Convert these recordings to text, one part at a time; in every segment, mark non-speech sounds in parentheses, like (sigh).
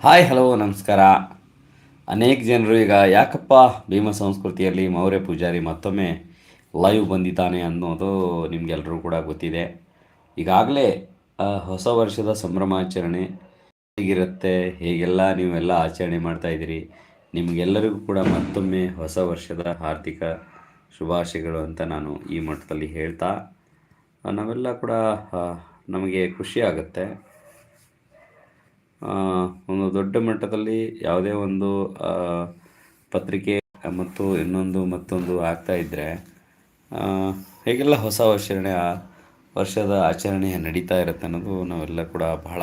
Hi hello ನಮಸ್ಕಾರ. ಅನೇಕ ಜನರು ಈಗ ಯಾಕಪ್ಪ ಭೀಮ ಸಂಸ್ಕೃತಿಯಲ್ಲಿ ಮೌರ್ಯ ಪೂಜಾರಿ ಮತ್ತೊಮ್ಮೆ ಲೈವ್ ಬಂದಿದ್ದಾನೆ ಅನ್ನೋದು ನಿಮಗೆಲ್ಲರೂ ಕೂಡ ಗೊತ್ತಿದೆ. ಈಗಾಗಲೇ ಹೊಸ ವರ್ಷದ ಸಂಭ್ರಮಾಚರಣೆ ಹೇಗಿರುತ್ತೆ ಹೇಗೆಲ್ಲ ನೀವೆಲ್ಲ ಆಚರಣೆ ಮಾಡ್ತಾಯಿದ್ದೀರಿ ನಿಮಗೆಲ್ಲರಿಗೂ ಕೂಡ ಮತ್ತೊಮ್ಮೆ ಹೊಸ ವರ್ಷದ ಆರ್ಥಿಕ ಶುಭಾಶಯಗಳು ಅಂತ ನಾನು ಈ ಮಟ್ಟದಲ್ಲಿ ಹೇಳ್ತಾ ನಾವೆಲ್ಲ ಕೂಡ ನಮಗೆ ಖುಷಿ ಆಗುತ್ತೆ. ಆ, ಒಂದು ದೊಡ್ಡ ಮಟ್ಟದಲ್ಲಿ ಯಾವುದೇ ಒಂದು ಪತ್ರಿಕೆ ಮತ್ತು ಇನ್ನೊಂದು ಮತ್ತೊಂದು ಆಗ್ತಾ ಇದ್ದರೆ ಹೇಗೆಲ್ಲ ಹೊಸ ವರ್ಷರಣೆ ವರ್ಷದ ಆಚರಣೆ ನಡೀತಾ ಇರುತ್ತೆ ಅನ್ನೋದು ನಾವೆಲ್ಲ ಕೂಡ ಬಹಳ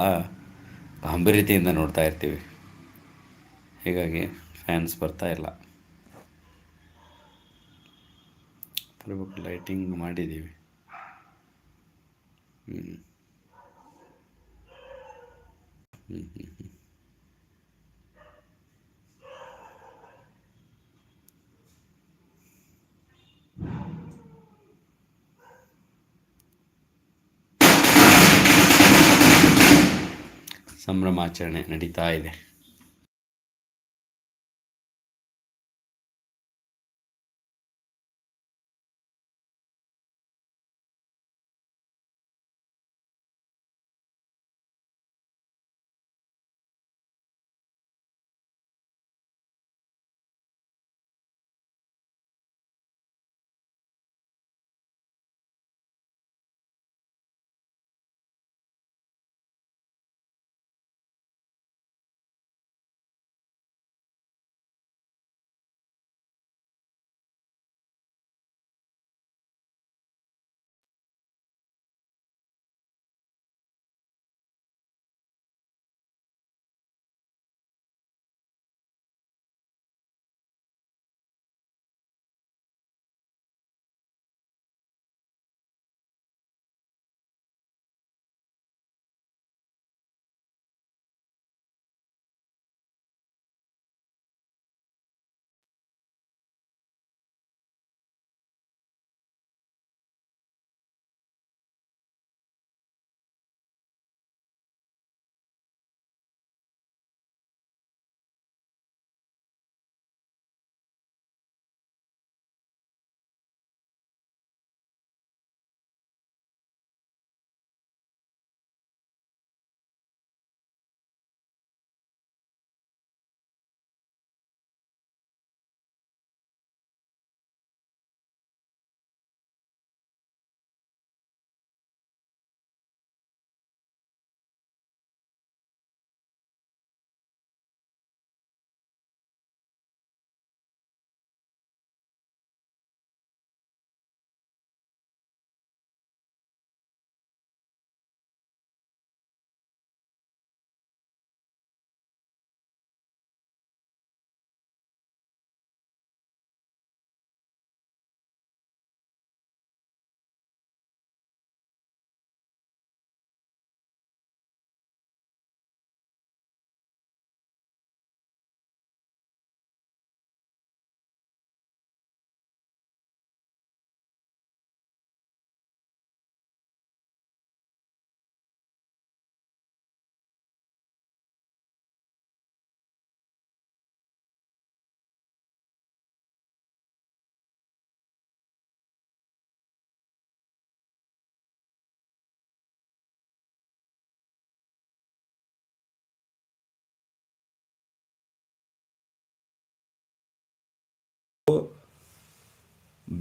ಗಾಂಭೀರ್ಯತೆಯಿಂದ ನೋಡ್ತಾ ಇರ್ತೀವಿ. ಹೀಗಾಗಿ ಫ್ಯಾನ್ಸ್ ಬರ್ತಾ ಇಲ್ಲ. ಲೈಟಿಂಗ್ ಮಾಡಿದ್ದೀವಿ ಹ್ಞೂ (laughs) ಸಂಭ್ರಮಾಚರಣೆ ನಡೀತಾ ಇದೆ.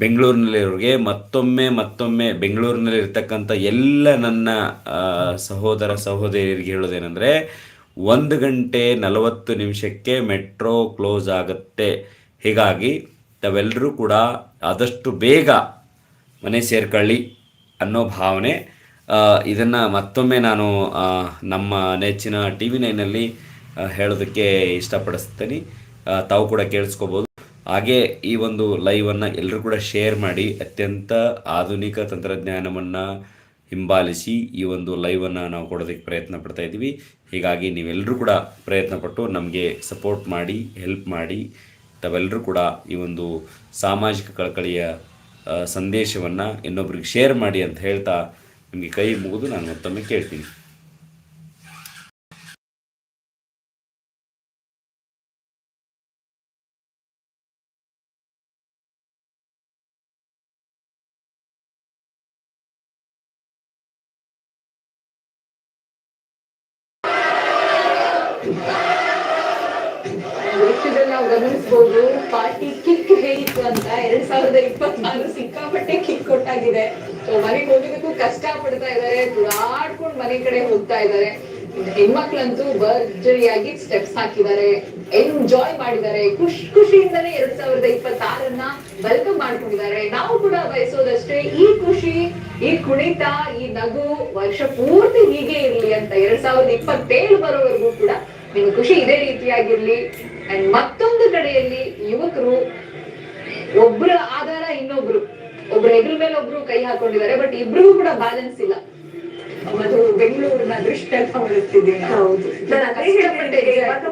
ಬೆಂಗಳೂರಿನಲ್ಲಿರೋರಿಗೆ ಮತ್ತೊಮ್ಮೆ ಮತ್ತೊಮ್ಮೆ ಬೆಂಗಳೂರಿನಲ್ಲಿ ಇರ್ತಕ್ಕಂಥ ಎಲ್ಲ ನನ್ನ ಸಹೋದರ ಸಹೋದರಿಯರಿಗೆ ಹೇಳೋದೇನೆಂದರೆ, ಒಂದು ಗಂಟೆ ನಲವತ್ತು ನಿಮಿಷಕ್ಕೆ ಮೆಟ್ರೋ ಕ್ಲೋಸ್ ಆಗುತ್ತೆ. ಹೀಗಾಗಿ ತಾವೆಲ್ಲರೂ ಕೂಡ ಆದಷ್ಟು ಬೇಗ ಮನೆ ಸೇರ್ಕೊಳ್ಳಿ ಅನ್ನೋ ಭಾವನೆ. ಇದನ್ನು ಮತ್ತೊಮ್ಮೆ ನಾನು ನಮ್ಮ ನೆಚ್ಚಿನ ಟಿ ವಿ ನೈನಲ್ಲಿ ಹೇಳೋದಕ್ಕೆ ಇಷ್ಟಪಡಿಸ್ತೀನಿ. ತಾವು ಕೂಡ ಕೇಳಿಸ್ಕೋಬೋದು. ಹಾಗೆ ಈ ಒಂದು ಲೈವನ್ನು ಎಲ್ಲರೂ ಕೂಡ ಶೇರ್ ಮಾಡಿ ಅತ್ಯಂತ ಆಧುನಿಕ ತಂತ್ರಜ್ಞಾನವನ್ನು ಹಿಂಬಾಲಿಸಿ ಈ ಒಂದು ಲೈವನ್ನು ನಾವು ಕೊಡೋದಕ್ಕೆ ಪ್ರಯತ್ನ ಪಡ್ತಾ ಇದ್ದೀವಿ. ಹೀಗಾಗಿ ನೀವೆಲ್ಲರೂ ಕೂಡ ಪ್ರಯತ್ನ ಪಟ್ಟು ನಮಗೆ ಸಪೋರ್ಟ್ ಮಾಡಿ ಹೆಲ್ಪ್ ಮಾಡಿ ತಾವೆಲ್ಲರೂ ಕೂಡ ಈ ಒಂದು ಸಾಮಾಜಿಕ ಕಳಕಳಿಯ ಸಂದೇಶವನ್ನು ಇನ್ನೊಬ್ರಿಗೆ ಶೇರ್ ಮಾಡಿ ಅಂತ ಹೇಳ್ತಾ ನಿಮಗೆ ಕೈ ಮುಗಿದು ನಾನು ಮತ್ತೊಮ್ಮೆ ಕೇಳ್ತೀನಿ. ಗಮನಿಸಬಹುದು ಪಾರ್ಟಿ ಕಿಕ್ ಹೇಗಿತ್ತು ಅಂತ ಎರಡ್ ಸಾವಿರದ ಇಪ್ಪತ್ನಾಲ್ಕು ಸಿಕ್ಕಾಪಟ್ಟೆ ಕಿಕ್ ಕೊಟ್ಟಾಗಿದೆ. ಮನೆಗೆ ಹೋಗೋದಕ್ಕೂ ಕಷ್ಟ ಪಡ್ತಾ ಇದಾರೆ. ದುಡಾಡ್ಕೊಂಡು ಮನೆ ಕಡೆ ಹೋಗ್ತಾ ಇದಾರೆ. ಹೆಣ್ಮಕ್ಳಂತೂ ಭರ್ಜರಿಯಾಗಿ ಸ್ಟೆಪ್ಸ್ ಹಾಕಿದ್ದಾರೆ. ಎಂಜಾಯ್ ಮಾಡಿದ್ದಾರೆ. ಖುಷಿ, ಖುಷಿಯಿಂದಲೇ ಎರಡ್ ಸಾವಿರದ ಇಪ್ಪತ್ತಾರನ್ನ ವೆಲ್ಕಮ್ ಮಾಡ್ಕೊಂಡಿದ್ದಾರೆ. ನಾವು ಕೂಡ ಬಯಸೋದಷ್ಟೇ, ಈ ಖುಷಿ, ಈ ಕುಣಿತ, ಈ ನಗು ವರ್ಷ ಪೂರ್ತಿ ಹೀಗೆ ಇರ್ಲಿ ಅಂತ ಎರಡ್ ಸಾವಿರದ ಇಪ್ಪತ್ತೇಳು ಬರೋವರೆಗೂ ಕೂಡ ನಿಮ್ಮ ಖುಷಿ ಇದೇ ರೀತಿಯಾಗಿರ್ಲಿ. ಅಂಡ್ ಮತ್ತೊಂದು ಕಡೆಯಲ್ಲಿ ಯುವಕರು ಒಬ್ಬರ ಆಧಾರ ಇನ್ನೊಬ್ರು. ಒಬ್ರು ಎದುರು ಮೇಲೆ ಒಬ್ರು ಕೈ ಹಾಕೊಂಡಿದ್ದಾರೆ ಬಟ್ ಇಬ್ರಿಗೂ ಕೂಡ ಬ್ಯಾಲೆನ್ಸ್ ಇಲ್ಲ. ಅದು ಬೆಂಗಳೂರಿನ ಗಮನಿಸ್ತಿದ್ದೀವಿ ಹೌದು.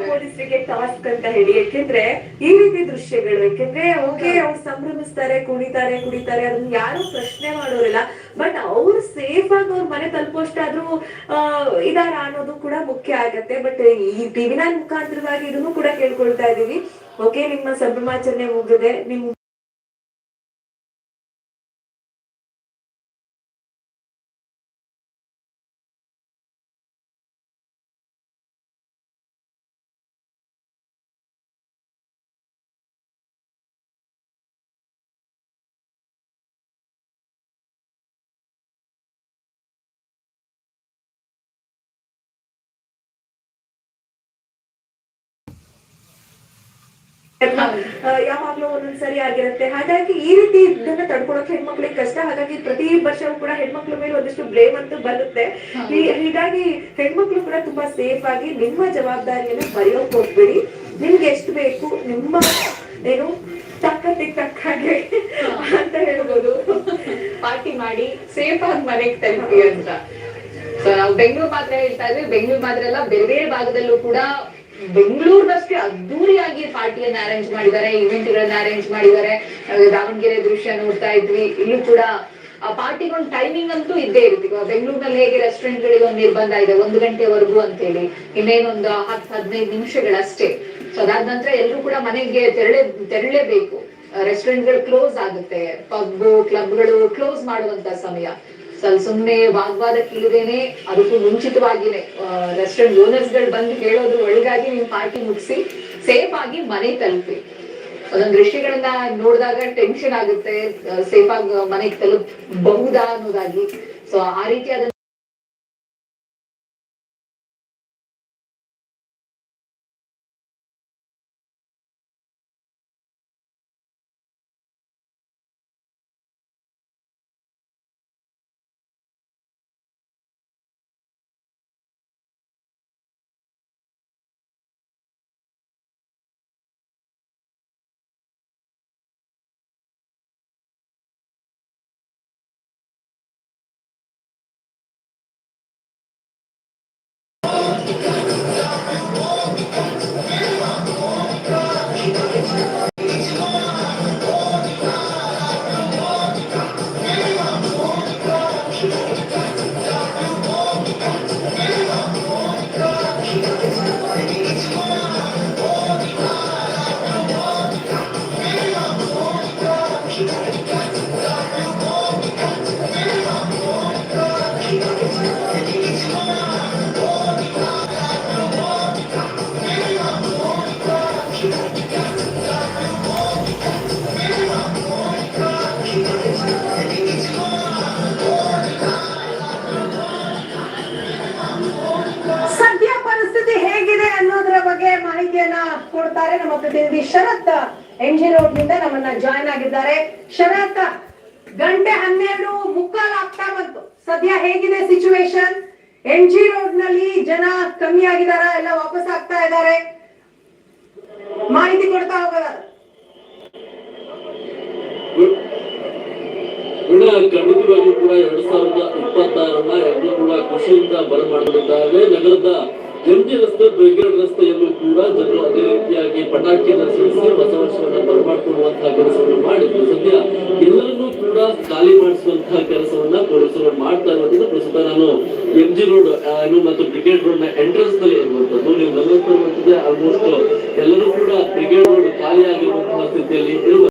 ಪೊಲೀಸರಿಗೆ ಟಾಸ್ಕ್ ಅಂತ ಹೇಳಿ ಯಾಕೆಂದ್ರೆ ಈ ರೀತಿ ದೃಶ್ಯಗಳು ಯಾಕೆಂದ್ರೆ ಓಕೆ ಅವ್ರು ಸಂಭ್ರಮಿಸ್ತಾರೆ ಕುಣಿತಾರೆ ಕುಡಿತಾರೆ ಅದನ್ನ ಯಾರು ಪ್ರಶ್ನೆ ಮಾಡೋರಿಲ್ಲ. ಬಟ್ ಅವ್ರು ಸೇಫ್ ಆಗಿ ಅವ್ರ ಮನೆ ತಲುಪೋಷ್ಟಾದ್ರೂ ಇದಾರ ಅನ್ನೋದು ಕೂಡ ಮುಖ್ಯ ಆಗತ್ತೆ. ಬಟ್ ಈ ಟಿವಿನ ಮುಖಾಂತರವಾಗಿ ಇದನ್ನು ಕೂಡ ಕೇಳ್ಕೊಳ್ತಾ ಇದೀವಿ ಓಕೆ ನಿಮ್ಮ ಸಂಭ್ರಮಾಚರಣೆ ಮುಗಿದೆ ನಿಮ್ ಯಾವಾಗ್ಲೂ ಒಂದೊಂದ್ಸರಿ ಆಗಿರುತ್ತೆ. ಹಾಗಾಗಿ ಈ ರೀತಿ ಇದನ್ನ ತಡ್ಕೊಳಕ್ ಹೆಣ್ಮಕ್ಳಿಗೆ ಕಷ್ಟ. ಹಾಗಾಗಿ ಪ್ರತಿ ವರ್ಷವೂ ಕೂಡ ಹೆಣ್ಮಕ್ಳ ಮೇಲೆ ಒಂದಿಷ್ಟು ಬ್ಲೇಮ್ ಅಂತೂ ಬರುತ್ತೆ. ಹೀಗಾಗಿ ಹೆಣ್ಮಕ್ಳು ಕೂಡ ತುಂಬಾ ಸೇಫ್ ಆಗಿ ನಿಮ್ಮ ಜವಾಬ್ದಾರಿಯನ್ನ ಬರೆಯೋಕ್ ಹೋಗ್ಬೇಡಿ. ನಿಮ್ಗೆ ಎಷ್ಟು ಬೇಕು ನಿಮ್ಮ ಏನು ತಕ್ಕತ್ತಿಗ್ ತಕ್ಕ ಹಾಗೆ ಅಂತ ಹೇಳ್ಬೋದು. ಪಾರ್ಟಿ ಮಾಡಿ ಸೇಫ್ ಆಗಿ ಮನೆಗೆ ತಲುಪಿ ಅಂತ. ಸೊ ನಾವು ಬೆಂಗಳೂರು ಮಾತ್ರ ಹೇಳ್ತಾ ಇದ್ವಿ. ಬೆಂಗಳೂರು ಮಾತ್ರ ಎಲ್ಲ ಬೇರೆ ಬೇರೆ ಭಾಗದಲ್ಲೂ ಕೂಡ ಬೆಂಗಳೂರಿನಷ್ಟೇ ಅದ್ದೂರಿಯಾಗಿ ಪಾರ್ಟಿಯನ್ನ ಅರೇಂಜ್ ಮಾಡಿದ್ದಾರೆ ಇವೆಂಟ್ ಗಳನ್ನ ಅರೇಂಜ್ ಮಾಡಿದ್ದಾರೆ ದಾವಣಗೆರೆ ದೃಶ್ಯ ನೋಡ್ತಾ ಇದ್ವಿ. ಇಲ್ಲೂ ಕೂಡ, ಆ, ಪಾರ್ಟಿಗೊಂದು ಟೈಮಿಂಗ್ ಅಂತೂ ಇದ್ದೇ ಇರುತ್ತೆ. ಬೆಂಗಳೂರಿನಲ್ಲಿ ಹೇಗೆ ರೆಸ್ಟೋರೆಂಟ್ ಗಳಿಗೆ ಒಂದು ನಿರ್ಬಂಧ ಇದೆ, ಒಂದು ಗಂಟೆವರೆಗೂ ಅಂತ ಹೇಳಿ ಇನ್ನೇನೊಂದು ಹತ್ತು ಹದಿನೈದು ನಿಮಿಷಗಳಷ್ಟೇ. ಸೊ ಅದಾದ ನಂತರ ಎಲ್ಲರೂ ಕೂಡ ಮನೆಗೆ ತೆರಳೆ, ತೆರಳೇಬೇಕು. ರೆಸ್ಟೋರೆಂಟ್ಗಳು ಕ್ಲೋಸ್ ಆಗುತ್ತೆ. ಪಬ್ ಕ್ಲಬ್ಗಳು ಕ್ಲೋಸ್ ಮಾಡುವಂತ ಸಮಯ. ಸ್ವಲ್ಪ ಸುಮ್ಮನೆ ವಾಗ್ವಾದಕ್ಕಿಳಿದೇನೆ ಅದಕ್ಕೂ ಮುಂಚಿತವಾಗಿನೇ ರೆಸ್ಟೋರೆಂಟ್ ಓನರ್ಸ್ಗಳು ಬಂದು ಹೇಳೋದು ಒಳಗಾಗಿ ನೀವು ಪಾರ್ಟಿ ಮುಗಿಸಿ ಸೇಫ್ ಆಗಿ ಮನೆ ತಲುಪಿ. ಅದೊಂದು ದೃಶ್ಯಗಳನ್ನ ನೋಡಿದಾಗ ಟೆನ್ಷನ್ ಆಗುತ್ತೆ ಸೇಫ್ ಆಗಿ ಮನೆಗೆ ತಲುಪಬಹುದಾ ಅನ್ನೋದಾಗಿ. ಸೊ ಆ ರೀತಿಯಾದ ಕೊಡ್ತಾರೆ ನಮ್ಮ ಪ್ರತಿನಿಧಿ ಶರತ್ ಎನ್ ಜಿ ರೋಡ್ನಿಂದ ನಮ್ಮನ್ನ ಜಾಯ್ನ್ ಆಗಿದ್ದಾರೆ. ಶರತ್, ಗಂಟೆ ಹನ್ನೆರಡು ಮುಕ್ಕಾಲ್ ಆಗ್ತಾ ಬಂತು. ಸದ್ಯ ಹೇಗಿದೆ ಸಿಚುವೇಶನ್ ಎನ್ ಜಿ ರೋಡ್ನಲ್ಲಿ ಜನ ಕಮ್ಮಿ ಆಗಿದಾರ? ಎಲ್ಲ ವಾಪಸ್ ಆಗ್ತಾ ಇದ್ದಾರೆ ಮಾಹಿತಿ ಕೊಡ್ತಾ ಖಂಡಿತವಾಗಿಯೂ ಕೂಡ ಎರಡ್ ಸಾವಿರದ ಇಪ್ಪತ್ತಾರನ್ನ ಎಲ್ಲರೂ ಕೂಡ ಖುಷಿಯಿಂದ ಬರಮಾಡುತ್ತಿದ್ದಾರೆ ನಗರದ ಎಂಜಿ ರಸ್ತೆ ಬ್ರಿಗೇಡ್ ರಸ್ತೆಯಲ್ಲೂ ಕೂಡ ಜನರು ಅದೇ ರೀತಿಯಾಗಿ ಪಟಾಕಿ ಸಿಡಿಸಿ ಹೊಸ ವರ್ಷವನ್ನು ಬರಮಾಡಿಕೊಳ್ಳುವಂತಹ ಕೆಲಸವನ್ನು ಮಾಡಿದ್ರು. ಸದ್ಯ ಎಲ್ಲರನ್ನೂ ಕೂಡ ಖಾಲಿ ಮಾಡಿಸುವಂತಹ ಕೆಲಸವನ್ನ ಪೊಲೀಸರು ಮಾಡ್ತಾ ಇರೋದ್ರಿಂದ ಪ್ರಸ್ತುತ ನಾನು ಎಂ ಜಿ ರೋಡ್ ಮತ್ತು ಬ್ರಿಗೇಡ್ ರೋಡ್ನ ಎಂಟ್ರೆನ್ಸ್ನಲ್ಲಿ ಇರುವಂತದ್ದು. ನೀವು ಗಮನಿಸ್ತಾ ಇರುವಂತದ್ದೇ ಆಲ್ಮೋಸ್ಟ್ ಎಲ್ಲರೂ ಕೂಡ ಬ್ರಿಗೇಡ್ ರೋಡ್ ಖಾಲಿ ಆಗಿರುವಂತಹ